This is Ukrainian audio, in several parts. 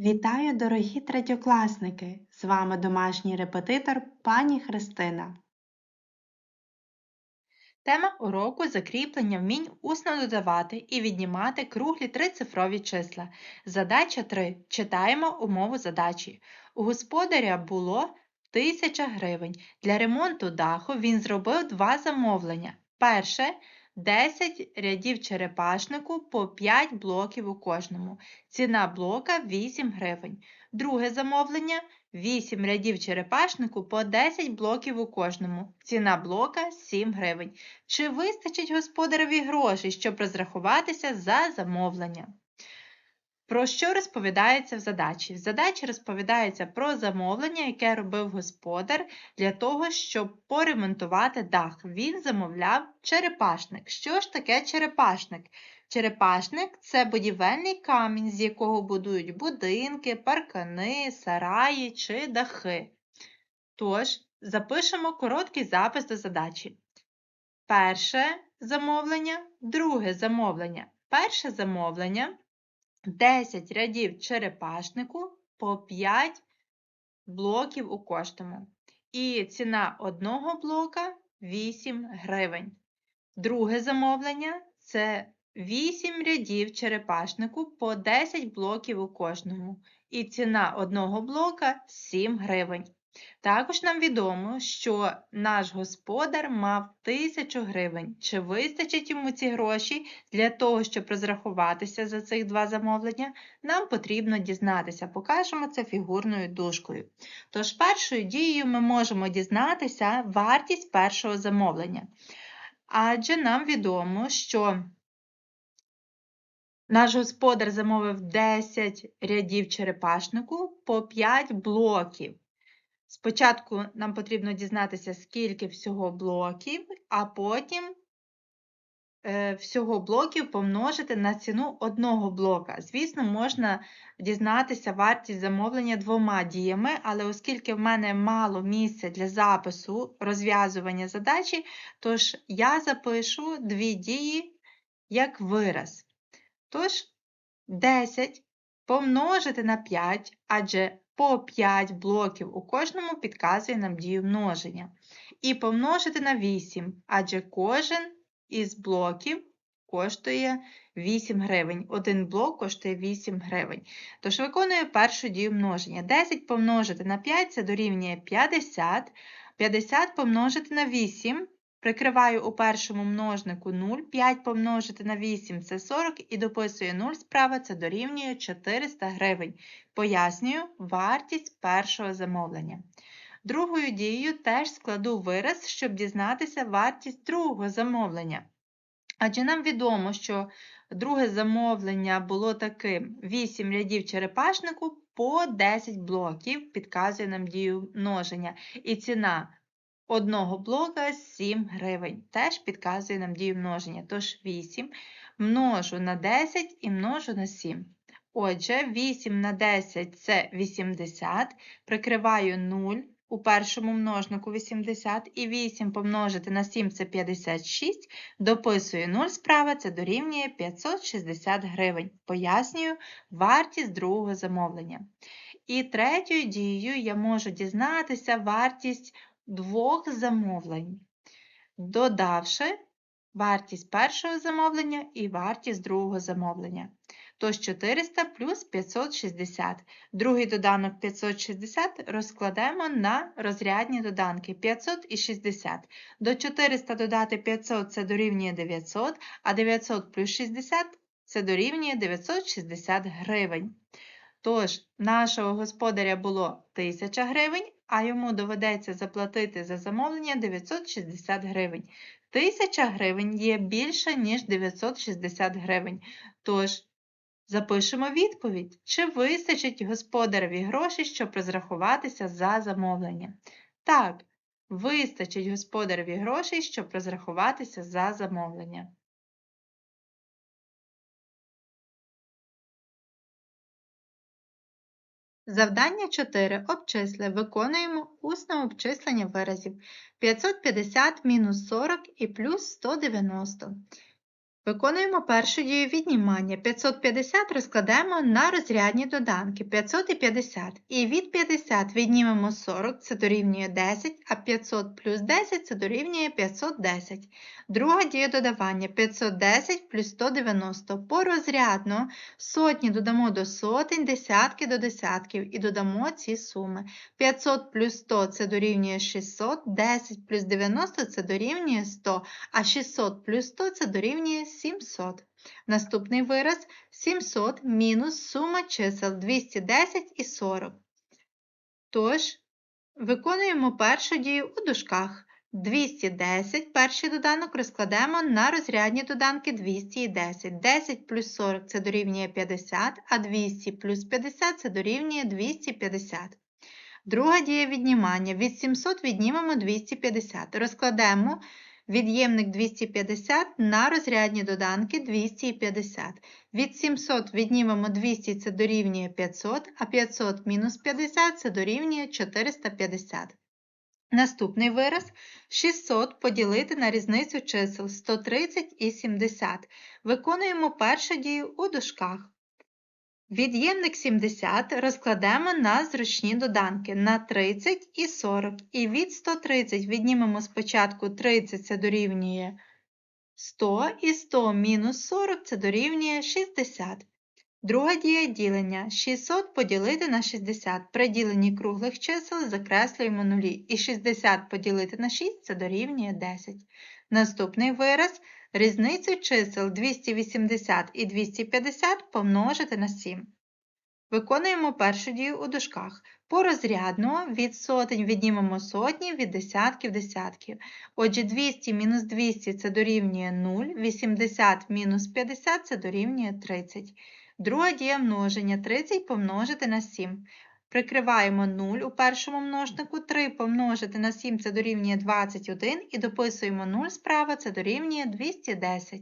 Вітаю, дорогі третьокласники! З вами домашній репетитор пані Христина. Тема уроку закріплення вмінь усно додавати і віднімати круглі трицифрові числа. Задача 3. Читаємо умову задачі. У господаря було 1000 гривень. Для ремонту даху він зробив два замовлення. Перше 10 рядів черепашнику по 5 блоків у кожному. Ціна блока 8 гривень. Друге замовлення 8 рядів черепашнику по 10 блоків у кожному. Ціна блока 7 гривень. Чи вистачить господареві грошей, щоб розрахуватися за замовлення? Про що розповідається в задачі? В задачі розповідається про замовлення, яке робив господар для того, щоб поремонтувати дах. Він замовляв черепашник. Що ж таке черепашник? Черепашник це будівельний камінь, з якого будують будинки, паркани, сараї чи дахи. Тож, запишемо короткий запис до задачі. Перше замовлення, друге замовлення. Перше замовлення 10 рядів черепашнику по 5 блоків у кожному. І ціна одного блока 8 гривень. Друге замовлення це 8 рядів черепашнику по 10 блоків у кожному. І ціна одного блока 7 гривень. Також нам відомо, що наш господар мав 1000 гривень. Чи вистачить йому ці гроші для того, щоб розрахуватися за цих два замовлення, нам потрібно дізнатися. Покажемо це фігурною дужкою. Тож, першою дією ми можемо дізнатися вартість першого замовлення. Адже нам відомо, що наш господар замовив 10 рядів черепашнику по 5 блоків. Спочатку нам потрібно дізнатися, скільки всього блоків, а потім е, всього блоків помножити на ціну одного блока. Звісно, можна дізнатися вартість замовлення двома діями, але оскільки в мене мало місця для запису розв'язування задачі, тож я запишу дві дії як вираз. Тож, 10 помножити на 5, адже по 5 блоків у кожному підказує нам дію множення. І помножити на 8, адже кожен із блоків коштує 8 гривень. Один блок коштує 8 гривень. Тож виконую першу дію множення. 10 помножити на 5 це дорівнює 50. 50 помножити на 8 Прикриваю у першому множнику 0, 5 помножити на 8 це 40 і дописую 0 справа це дорівнює 400 гривень. Пояснюю вартість першого замовлення. Другою дією теж складу вираз, щоб дізнатися вартість другого замовлення. Адже нам відомо, що друге замовлення було таким: 8 рядів черепашнику по 10 блоків, підказує нам дію множення. І ціна одного блока 7 гривень. Теж підказує нам дію множення. Тож 8 множу на 10 і множу на 7. Отже, 8 на 10 це 80, прикриваю 0 у першому множнику 80 і 8 помножити на 7 це 56, дописую 0 справа, це дорівнює 560 гривень. Пояснюю вартість другого замовлення. І третьою дією я можу дізнатися вартість двох замовлень, додавши вартість першого замовлення і вартість другого замовлення. Тож 400 плюс 560. Другий доданок 560 розкладемо на розрядні доданки 500 і 60. До 400 додати 500 це дорівнює 900, а 900 плюс 60 це дорівнює 960 гривень. Тож, нашого господаря було 1000 гривень, а йому доведеться заплатити за замовлення 960 гривень. 1000 гривень є більше, ніж 960 гривень. Тож, запишемо відповідь, чи вистачить господареві грошей, щоб розрахуватися за замовлення. Так, вистачить господареві грошей, щоб розрахуватися за замовлення. Завдання 4. Обчисли. Виконуємо усне обчислення виразів. 550 мінус 40 і плюс 190. Виконуємо першу дію віднімання. 550 розкладемо на розрядні доданки 500 і 50. І від 50 віднімемо 40, це дорівнює 10, а 500 плюс 10 це дорівнює 510. Друга дія додавання 510 плюс 190. Порозрядно сотні додамо до сотень, десятки до десятків і додамо ці суми. 500 плюс 100 це дорівнює 600, 10 плюс 90 це дорівнює 100, а 600 плюс 100 це дорівнює 700. Наступний вираз 700 мінус сума чисел 210 і 40. Тож, виконуємо першу дію у дужках. 210 перший доданок розкладемо на розрядні доданки 200 і 10. 10 плюс 40 це дорівнює 50, а 200 плюс 50 це дорівнює 250. Друга дія віднімання. Від 700 віднімемо 250. Розкладемо від'ємник 250 на розрядні доданки 250. Від 700 віднімемо 200 це дорівнює 500, а 500 мінус 50 це дорівнює 450. Наступний вираз 600 поділити на різницю чисел 130 і 70. Виконуємо першу дію у дужках. Від'ємник 70 розкладемо на зручні доданки на 30 і 40. І від 130 віднімемо спочатку 30 це дорівнює 100, і 100 мінус 40 це дорівнює 60. Друга дія ділення 600 поділити на 60. При діленні круглих чисел закреслюємо нулі. І 60 поділити на 6 це дорівнює 10. Наступний вираз різницю чисел 280 і 250 помножити на 7. Виконуємо першу дію у дужках. Порозрядно від сотень віднімемо сотні, від десятків десятків. Отже, 200 мінус 200 це дорівнює 0, 80 мінус 50 це дорівнює 30. Друга дія множення 30 помножити на 7. Прикриваємо 0 у першому множнику, 3 помножити на 7 це дорівнює 21 і дописуємо 0 справа, це дорівнює 210.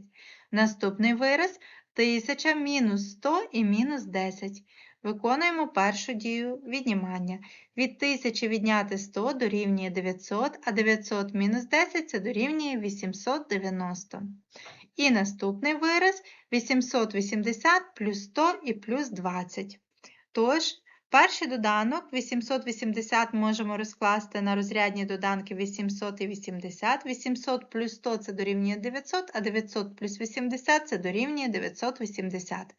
Наступний вираз 1000 мінус 100 і мінус 10. Виконуємо першу дію віднімання. Від 1000 відняти 100 дорівнює 900, а 900 мінус 10 це дорівнює 890. І наступний вираз 880 плюс 100 і плюс 20. Тож, перший доданок 880 можемо розкласти на розрядні доданки 800 і 80. 800 плюс 100 це дорівнює 900, а 900 плюс 80 це дорівнює 980.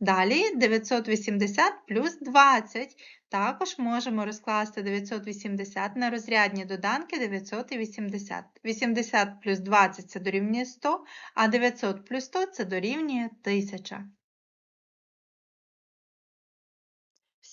Далі 980 плюс 20. Також можемо розкласти 980 на розрядні доданки 900 і 80. 80 плюс 20 це дорівнює 100, а 900 плюс 100 це дорівнює 1000.